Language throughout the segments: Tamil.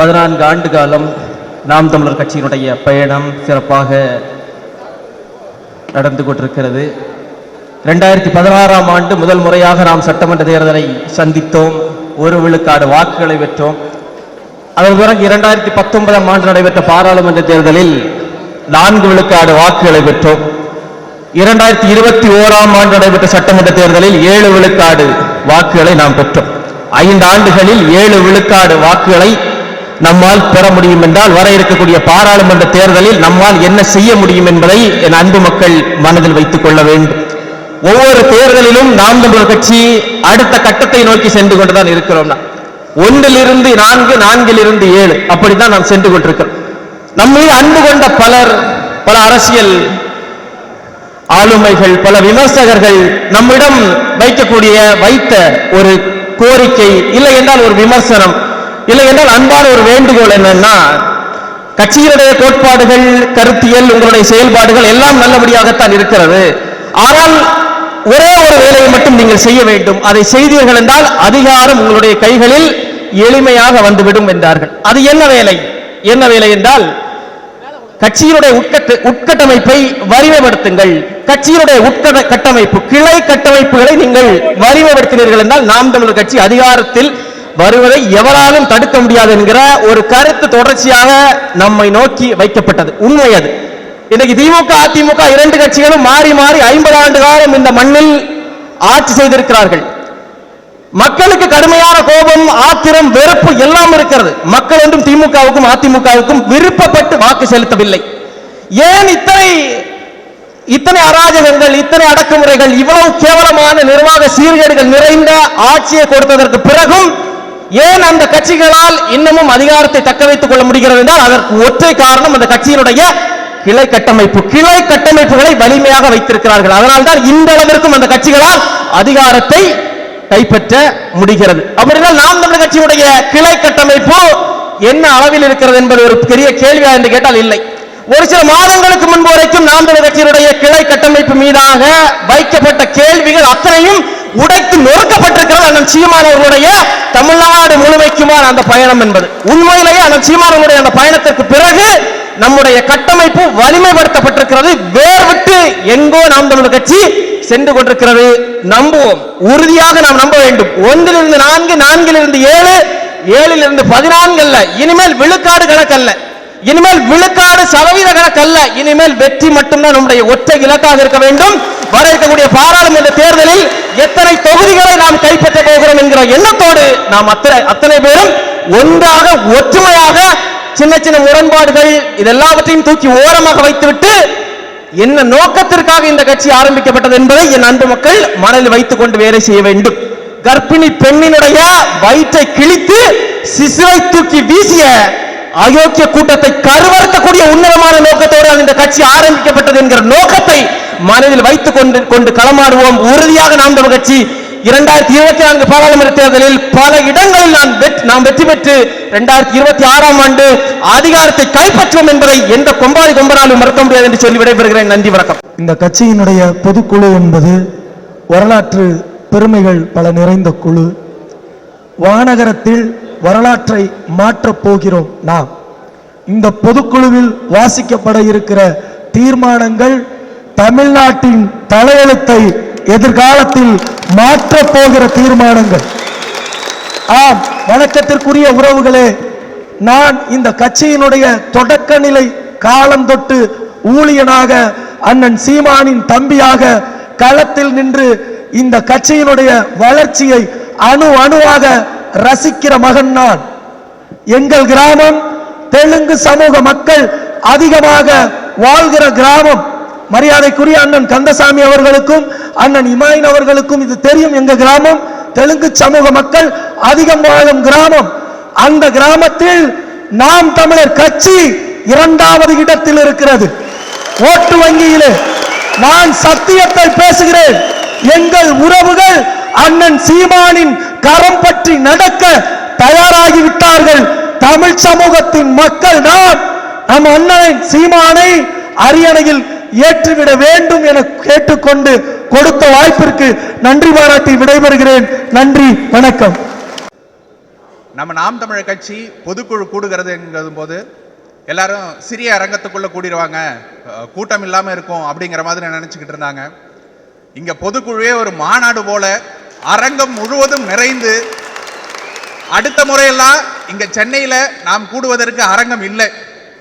பதினான்கு ஆண்டு காலம் நாம் தமிழர் கட்சியினுடைய பயணம் சிறப்பாக நடந்து கொண்டிருக்கிறது. ரெண்டாயிரத்தி பதினாறாம் ஆண்டு முதல் முறையாக நாம் சட்டமன்ற தேர்தலை சந்தித்தோம். ஒரு விழுக்காடு வாக்குகளை பெற்றோம். அதன் பிறகு இரண்டாயிரத்தி பத்தொன்பதாம் ஆண்டு நடைபெற்ற பாராளுமன்ற தேர்தலில் நான்கு விழுக்காடு வாக்குகளை பெற்றோம். இரண்டாயிரத்தி இருபத்தி ஓராம் ஆண்டு நடைபெற்ற சட்டமன்ற தேர்தலில் ஏழு விழுக்காடு வாக்குகளை நாம் பெற்றோம். ஐந்து ஆண்டுகளில் ஏழு விழுக்காடு வாக்குகளை நம்மால் பெற முடியும் என்றால் வர இருக்கக்கூடிய பாராளுமன்ற தேர்தலில் நம்மால் என்ன செய்ய முடியும் என்பதை என் அன்பு மக்கள் மனதில் வைத்துக் கொள்ள வேண்டும். ஒவ்வொரு தேர்தலிலும் நாம் தமிழர் கட்சி அடுத்த கட்டத்தை நோக்கி சென்று கொண்டுதான் இருக்கிறோம் ஒன்றிலிருந்து நான்கு நான்கிலிருந்து ஏழு அப்படித்தான் நாம் சென்று கொண்டிருக்கிறோம். நம்ம அன்பு கொண்ட பலர் பல அரசியல் ஆளுமைகள் பல விமர்சகர்கள் நம்மிடம் வைக்கக்கூடிய வைத்த ஒரு கோரிக்கை இல்லை என்றால் ஒரு விமர்சனம் இல்லை என்றால் அன்பான ஒரு வேண்டுகோள் என்னன்னா கட்சியினுடைய கோட்பாடுகள் கருத்தியல் உங்களுடைய செயல்பாடுகள் எல்லாம் நல்லபடியாகத்தான் இருக்கிறது. ஆனால் ஒரே ஒரு வேலையை மட்டும் நீங்கள் செய்ய வேண்டும். அதை செய்தீர்கள் என்றால் அதிகாரம் உங்களுடைய கைகளில் எளிமையாக வந்துவிடும் என்றார்கள். அது என்ன வேலை? என்ன வேலை என்றால் கட்சியினுடைய உட்கட்ட உட்கட்டமைப்பை வரிமைப்படுத்துங்கள் கட்சியினுடைய உட்கட கட்டமைப்பு கிளை கட்டமைப்புகளை நீங்கள் வலிமைப்படுத்தினீர்கள் என்றால் நாம் தமிழர் கட்சி அதிகாரத்தில் வருவதை எவராலும் தடுக்க முடியாது என்கிற ஒரு கருத்து தொடர்ச்சியாக நம்மை நோக்கி வைக்கப்பட்டது. உண்மை அது. இன்னைக்கு திமுக அதிமுக இரண்டு கட்சிகளும் மாறி மாறி ஐம்பது ஆண்டு காலம் இந்த மண்ணில் ஆட்சி செய்திருக்கிறார்கள். மக்களுக்கு கடுமையான கோபம் ஆத்திரம் வெறுப்பு எல்லாம் இருக்கிறது. மக்கள் ஒன்றும் திமுகவுக்கும் அதிமுகவுக்கும் விருப்பப்பட்டு வாக்கு செலுத்தவில்லை. ஏன் இத்தனை இத்தனை அராஜகங்கள் இத்தனை அடக்குமுறைகள் இவ்வளவு கேவலமான நிர்வாக சீர்கேடுகள் நிறைந்த ஆட்சியை கொடுத்ததற்கு பிறகும் ஏன் அந்த கட்சிகளால் இன்னமும் அதிகாரத்தை தக்க வைத்துக் கொள்ள முடிகிறது என்றால் அதற்கு ஒற்றை காரணம் அந்த கட்சியினுடைய கிளை கட்டமைப்பு கிளை கட்டமைப்புகளை வலிமையாக வைத்திருக்கிறார்கள். அதனால்தான் இந்த அளவிற்கும் அந்த கட்சிகளால் அதிகாரத்தை கைப்பற்ற முடிகிறது. அப்படின்னா நாம் தமிழர் கட்சியுடைய கிளை கட்டமைப்பு என்ன அளவில் இருக்கிறது என்பது ஒரு பெரிய கேள்வியா என்று கேட்டால் இல்லை. ஒரு சில மாதங்களுக்கு முன்பு வரைக்கும் நாம் தமிழர் கட்சியினுடைய கிளை கட்டமைப்பு மீதாக வைக்கப்பட்ட கேள்விகள் அத்தனையும் உடைத்து நொறுக்கப்பட்டிருக்கிறது அண்ணன் சீமான் தமிழ்நாடு முழுமைக்குமான அந்த பயணம் என்பது. உண்மையிலேயே அண்ணன் சீமானவருடைய அந்த பயணத்திற்கு பிறகு நம்முடைய கட்டமைப்பு வலிமைப்படுத்தப்பட்டிருக்கிறது. வேர் விட்டு எங்கோ நாம் தமிழ் கட்சி சென்று கொண்டிருக்கிறது. நம்புவோம். உறுதியாக நாம் நம்ப வேண்டும். ஒன்றிலிருந்து நான்கு நான்கிலிருந்து ஏழு ஏழிலிருந்து பதினான்கு அல்ல. இனிமேல் விழுக்காடு கணக்கல்ல இனிமேல் விழுக்காடு சதவீத கணக்கல்ல இனிமேல் வெற்றி மட்டும்தான் நம்முடைய ஒற்றை இலக்காக இருக்க வேண்டும். வர இருக்கக்கூடிய பாராளுமன்ற தேர்தலில் எத்தனை தொகுதிகளை நாம் கைப்பற்ற போகிறோம் என்கிற எண்ணத்தோடு நாம் அத்தனை அத்தனை பேரும் ஒன்றாக ஒற்றுமையாக சின்ன சின்ன முரண்பாடுகள் இதெல்லாவற்றையும் தூக்கி ஓரமாக வைத்துவிட்டு என்ன நோக்கத்திற்காக இந்த கட்சி ஆரம்பிக்கப்பட்டது என்பதை என் அன்பு மக்கள் மனதில் வைத்துக் கொண்டு வேலை செய்ய வேண்டும். கர்ப்பிணி பெண்ணினுடைய வயிற்றை கிழித்து சிசுவை தூக்கி வீசிய அயோக்கிய கூட்டத்தை கருவறுக்கக்கூடிய உன்னதமான நோக்கத்தோடு இந்த கட்சி ஆரம்பிக்கப்பட்டது என்கிற நோக்கத்தை மனதில் வைத்துக் கொண்டு கொண்டு களமாடுவோம். உறுதியாக நாம் தமிழ் கட்சி. இரண்டாயிரத்தி இருபத்தி நான்கு பாராளுமன்ற தேர்தலில் பல இடங்களில் நான் வெற்றி நாம் வெற்றி பெற்று இரண்டாயிரத்தி இருபத்தி ஆறாம் ஆண்டு அதிகாரத்தை கைப்பற்றுவோம் என்பதை எந்த கொம்பாதி கொம்பனாலும் மறுக்க முடியாது என்று சொல்லி விடைபெறுகிறேன். நன்றி வணக்கம். இந்த கட்சியினுடைய பொதுக்குழு என்பது வரலாற்று பெருமைகள் பல நிறைந்த குழு. வானகரத்தில் வரலாற்றை மாற்றப் போகிறோம் நாம். இந்த பொதுக்குழுவில் வாசிக்கப்பட இருக்கிற தீர்மானங்கள் தமிழ்நாட்டின் தலையெழுத்தை எதிர்காலத்தில் மாற்றப் போகிற தீர்மானங்கள். ஆம் வணக்கத்திற்குரிய உறவுகளே நான் இந்த கட்சியினுடைய தொடக்க நிலை காலம் தொட்டு ஊழியனாக அண்ணன் சீமானின் தம்பியாக களத்தில் நின்று இந்த கட்சியினுடைய வளர்ச்சியை அணு அணுவாக ரசிக்கிற மகன் நான். எங்கள் கிராமம் தெலுங்கு சமூக மக்கள் அதிகமாக வாழ்கிற கிராமம். மரியாதைக்குரிய அண்ணன் கந்தசாமி அவர்களுக்கும் அண்ணன் இமாயின் அவர்களுக்கும் இது தெரியும் எங்க கிராமம். தெலுங்கு சமூக மக்கள் அதிகம் வாழும் கிராமம். அந்த கிராமத்தில் நாம் தமிழர் கட்சி இரண்டாவது இடத்தில் இருக்கிறது. ஓட்டு வங்கியிலே நான் சத்தியத்தை பேசுகிறேன். எங்கள் உறவுகள் அண்ணன் சீமானின் கரம் பற்றி நடக்க தயாராகிவிட்டார்கள். தமிழ் சமூகத்தின் மக்கள் தான் நம் அண்ணன் சீமானை அரியணையில் ஏற்றுவிட வேண்டும் என கேட்டுக்கொண்டு கொடுத்த வாய்ப்பிற்கு நன்றி பாராட்டி விடைபெறுகிறேன். நன்றி வணக்கம். நம்ம நாம் தமிழர் கட்சி பொதுக்குழு கூடுகிறது போது எல்லாரும் சிறிய அரங்கத்துக்குள்ள கூடிடுவாங்க கூட்டம் இல்லாம இருக்கும் அப்படிங்கிற மாதிரி நினைச்சுக்கிட்டு இருந்தாங்க. இங்க பொதுக்குழுவே ஒரு மாநாடு போல அரங்கம் முழுவதும் நிறைந்து அடுத்த முறையெல்லாம் இங்க சென்னையில நாம் கூடுவதற்கு அரங்கம் இல்லை.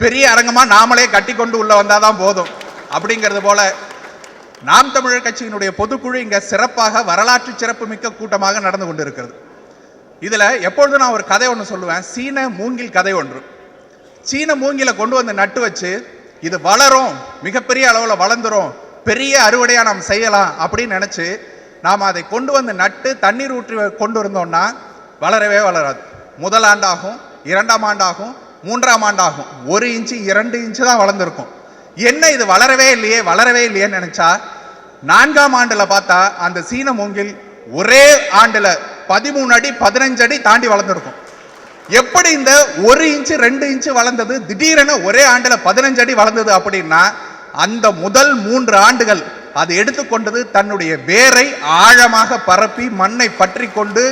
பெரிய அரங்கமா நாமளே கட்டி கொண்டு உள்ள வந்தாதான் போதும். அப்படிங்கிறது போல நாம் தமிழர் கட்சியினுடைய பொதுக்குழு இங்கே சிறப்பாக வரலாற்று சிறப்பு மிக்க கூட்டமாக நடந்து கொண்டிருக்கிறது. இதில் எப்பொழுதும் நான் ஒரு கதை ஒன்று சொல்லுவேன். சீன மூங்கில் கதை ஒன்று. சீன மூங்கில கொண்டு வந்து நட்டு வச்சு இது வளரும் மிகப்பெரிய அளவில் வளர்ந்துரும் பெரிய அறுவடையாக நாம் செய்யலாம் அப்படின்னு நினச்சி நாம் அதை கொண்டு வந்து நட்டு தண்ணீர் ஊற்றி கொண்டு இருந்தோம்னா வளரவே வளராது. முதல் ஆண்டாகும் இரண்டாம் ஆண்டாகும் மூன்றாம் ஆண்டாகும். ஒரு இன்ச்சு இரண்டு இன்ச்சு தான் வளர்ந்துருக்கும். என்ன இது வளரவே இல்லையே வளரவே இல்லையேன்னு நினைச்சா நான்காம் ஆண்டுல பார்த்தா அந்த சீன மூங்கில் ஒரே ஆண்டுல பதிமூணு அடி பதினஞ்சு அடி தாண்டி வளர்ந்துருக்கும். எப்படி இந்த ஒரு இன்ச்சு ரெண்டு இன்ச்சு வளர்ந்தது? திடீரென ஒரே ஆண்டுல பதினஞ்சு அடி வளர்ந்தது அப்படின்னா அந்த முதல் மூன்று ஆண்டுகள் அது எடுத்துக்கொண்டது தன்னுடைய வேரை ஆழமாக பரப்பி மண்ணை பற்றி கொண்டு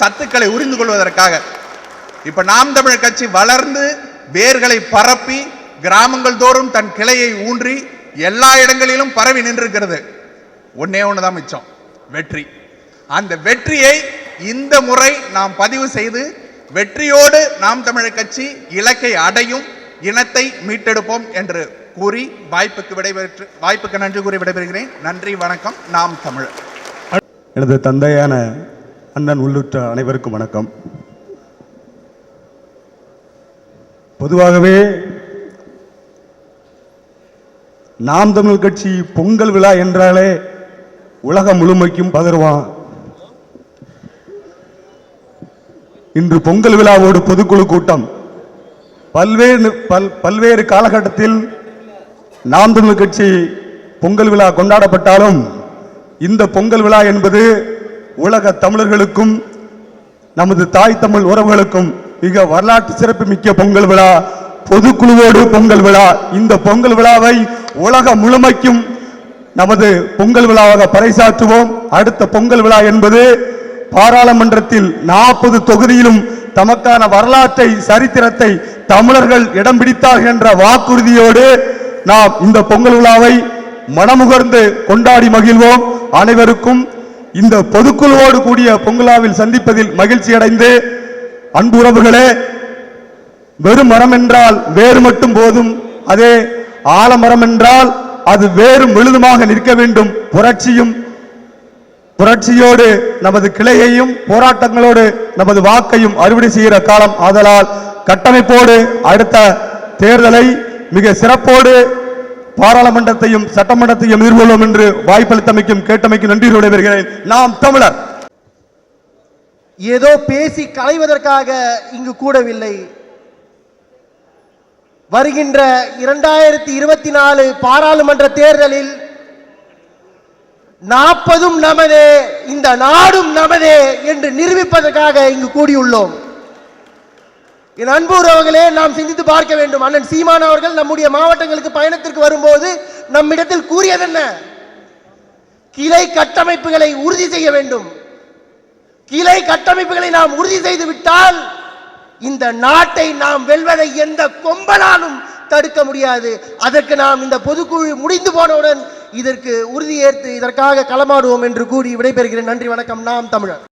சத்துக்களை உறிந்து கொள்வதற்காக. இப்ப நாம் தமிழர் கட்சி வளர்ந்து வேர்களை பரப்பி கிராமங்கள் தோறும் தன் கிளையை ஊன்றி எல்லா இடங்களிலும் பரவி நின்றிருக்கிறது. ஒன்னே ஒண்ணுதான் மிச்சம். வெற்றி. அந்த வெற்றியை இந்த முறை நாம் பதிவு செய்து வெற்றியோடு நாம் தமிழர் கட்சி இலக்கை அடையும் இனத்தை மீட்டெடுப்போம் என்று கூறி வாய்ப்புக்கு விடைபெற்று வாய்ப்புக்கு நன்றி கூறி விடைபெறுகிறேன். நன்றி வணக்கம். நாம் தமிழர். எனது தந்தையான அண்ணன் உள்ளுற்ற அனைவருக்கும் வணக்கம். பொதுவாகவே நாம் தமிழ் கட்சி பொங்கல் விழா என்றாலே உலகம் முழுமைக்கும் பதறுவான் இன்று பொங்கல் விழாவோடு பொதுக்குழு கூட்டம். பல்வேறு பல் பல்வேறு காலகட்டத்தில் நாம் தமிழ் கட்சி பொங்கல் விழா கொண்டாடப்பட்டாலும் இந்த பொங்கல் விழா என்பது உலக தமிழர்களுக்கும் நமது தாய் தமிழ் உறவுகளுக்கும் மிக வரலாற்று சிறப்பு மிக்க பொங்கல் விழா. பொதுக்குழுவோடு பொங்கல் விழா. இந்த பொங்கல் விழாவை உலகம் முழுமைக்கும் நமது பொங்கல் விழாவாக பறைசாற்றுவோம். அடுத்த பொங்கல் விழா என்பது பாராளுமன்றத்தில் நாற்பது தொகுதியிலும் தமக்கான வரலாற்றை சரித்திரத்தை தமிழர்கள் இடம் பிடித்தார்கள் என்ற வாக்குறுதியோடு நாம் இந்த பொங்கல் விழாவை மனமுகர்ந்து கொண்டாடி மகிழ்வோம். அனைவருக்கும் இந்த பொதுக்குழுவோடு கூடிய பொங்கலாவில் சந்திப்பதில் மகிழ்ச்சி அடைந்து அன்பு உறவுகளே வெறும் மரம் என்றால் வேறு மட்டும் போதும். அதே ஆலமரம் என்றால் அது வேறும் விழுதுமாக நிற்க வேண்டும். புரட்சியும் புரட்சியோடு நமது கிளையையும் போராட்டங்களோடு நமது வாக்கையும் அறுவடை செய்கிற காலம் ஆதலால் கட்டமைப்போடு அடுத்த தேர்தலை மிக சிறப்போடு பாராளுமன்றத்தையும் சட்டமன்றத்தையும் எதிர்கொள்வோம் என்று வாய்ப்பளித்தமைக்கும் கேட்டமைக்கும் நன்றி விடைபெறுகிறேன். நாம் தமிழர். ஏதோ பேசி களைவதற்காக இங்கு கூடவில்லை. வருகின்ற இரண்டாயிரத்தி இருபத்தி நாலு பாராளுமன்ற தேர்தலில் நாற்பதும் நமதே இந்த நாடும் நமதே என்று நிரூபிப்பதற்காக இங்கு கூடியுள்ளோம். என் அன்பு நாம் சிந்தித்து பார்க்க வேண்டும். அண்ணன் சீமான் அவர்கள் நம்முடைய மாவட்டங்களுக்கு பயணத்திற்கு வரும்போது நம்மிடத்தில் கூறியதென்ன கிளை கட்டமைப்புகளை உறுதி செய்ய வேண்டும். கிளை கட்டமைப்புகளை நாம் உறுதி செய்து விட்டால் இந்த நாட்டை நாம் வெல்வதை எந்த கொம்பனாலும் தடுக்க முடியாது. அதற்கு நாம் இந்த பொதுக்குழு முடிந்து போனவுடன் இதற்கு உறுதியேற்று இதற்காக களமாடுவோம் என்று கூறி விடைபெறுகிறேன். நன்றி வணக்கம். நாம் தமிழர்.